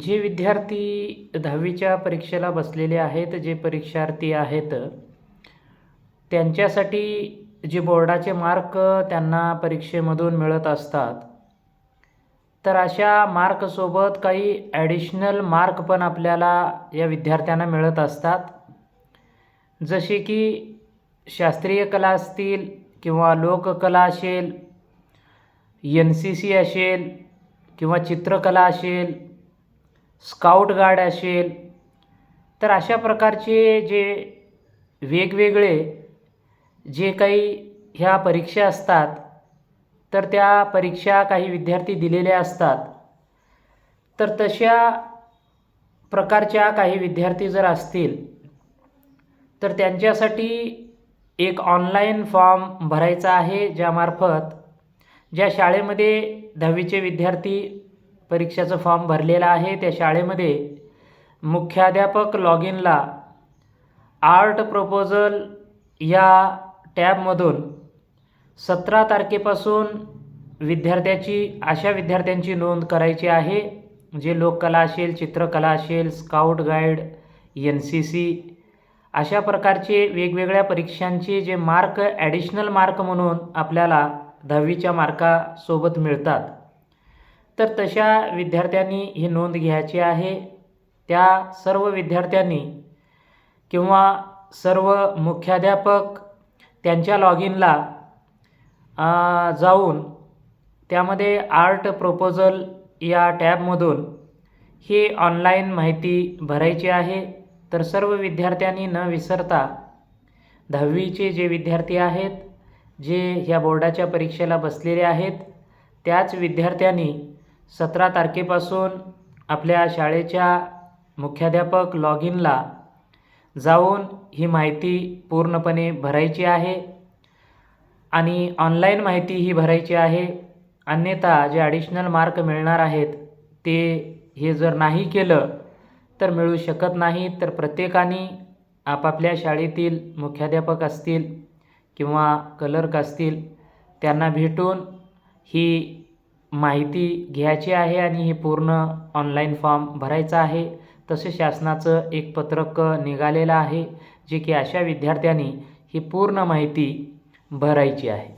जे विद्यार्थी दहावीच्या परीक्षेला बसलेले आहेत जे परीक्षार्थी आहेत त्यांच्यासाठी जे बोर्डाचे मार्क त्यांना परीक्षेमधून मिळत असतात तर अशा मार्कसोबत काही ॲडिशनल मार्क पण आपल्याला या विद्यार्थ्यांना मिळत असतात. जसे की शास्त्रीय कला असतील किंवा लोककला असेल एन सी सी असेल किंवा चित्रकला असेल स्काउट गार्ड असेल तर अशा प्रकारचे जे वेगवेगळे जे काही ह्या परीक्षा असतात तर त्या परीक्षा काही विद्यार्थी दिलेल्या असतात. तर तशा प्रकारच्या काही विद्यार्थी जर असतील तर त्यांच्यासाठी एक ऑनलाईन फॉर्म भरायचा आहे ज्यामार्फत ज्या शाळेमध्ये दहावीचे विद्यार्थी परीक्षेचा फॉर्म भरलेला आहे. त्या शाळेमध्ये मुख्याध्यापक लॉग इनला आर्ट प्रपोजल या टॅबमधून सतरा तारखेपासून विद्यार्थ्याची अशा विद्यार्थ्यांची नोंद करायची आहे जे लोककला असेल चित्रकला असेल scout guide N C C अशा प्रकारचे वेगवेगळ्या परीक्षांचे जे मार्क ॲडिशनल मार्क म्हणून आपल्याला दहावीच्या मार्कासोबत मिळतात. तर तशा विद्यार्थ्यांनी ही नोंद घ्यायची आहे. त्या सर्व विद्यार्थ्यांनी किंवा सर्व मुख्याध्यापक त्यांच्या लॉग इनला जाऊन त्यामध्ये आर्ट प्रपोजल या टॅबमधून ही ऑनलाईन माहिती भरायची आहे. तर सर्व विद्यार्थ्यांनी न विसरता दहावीचे जे विद्यार्थी आहेत जे ह्या बोर्डाच्या परीक्षेला बसलेले आहेत त्याच विद्यार्थ्यांनी सतरा तारखेपासून आपल्या शाळेच्या मुख्याध्यापक लॉग इनला जाऊन ही माहिती पूर्णपणे भरायची आहे आणि ऑनलाईन माहिती ही भरायची आहे. अन्यथा जे ॲडिशनल मार्क मिळणार आहेत ते हे जर नाही केलं तर मिळू शकत नाही. तर प्रत्येकाने आपापल्या शाळेतील मुख्याध्यापक असतील किंवा कलर्क असतील त्यांना भेटून ही माहिती घ्यायची आहे आणि हे पूर्ण ऑनलाईन फॉर्म भरायचा आहे. तसे शासनाचं एक पत्रक निघालेलं आहे जे की अशा विद्यार्थ्यांनी ही पूर्ण माहिती भरायची आहे.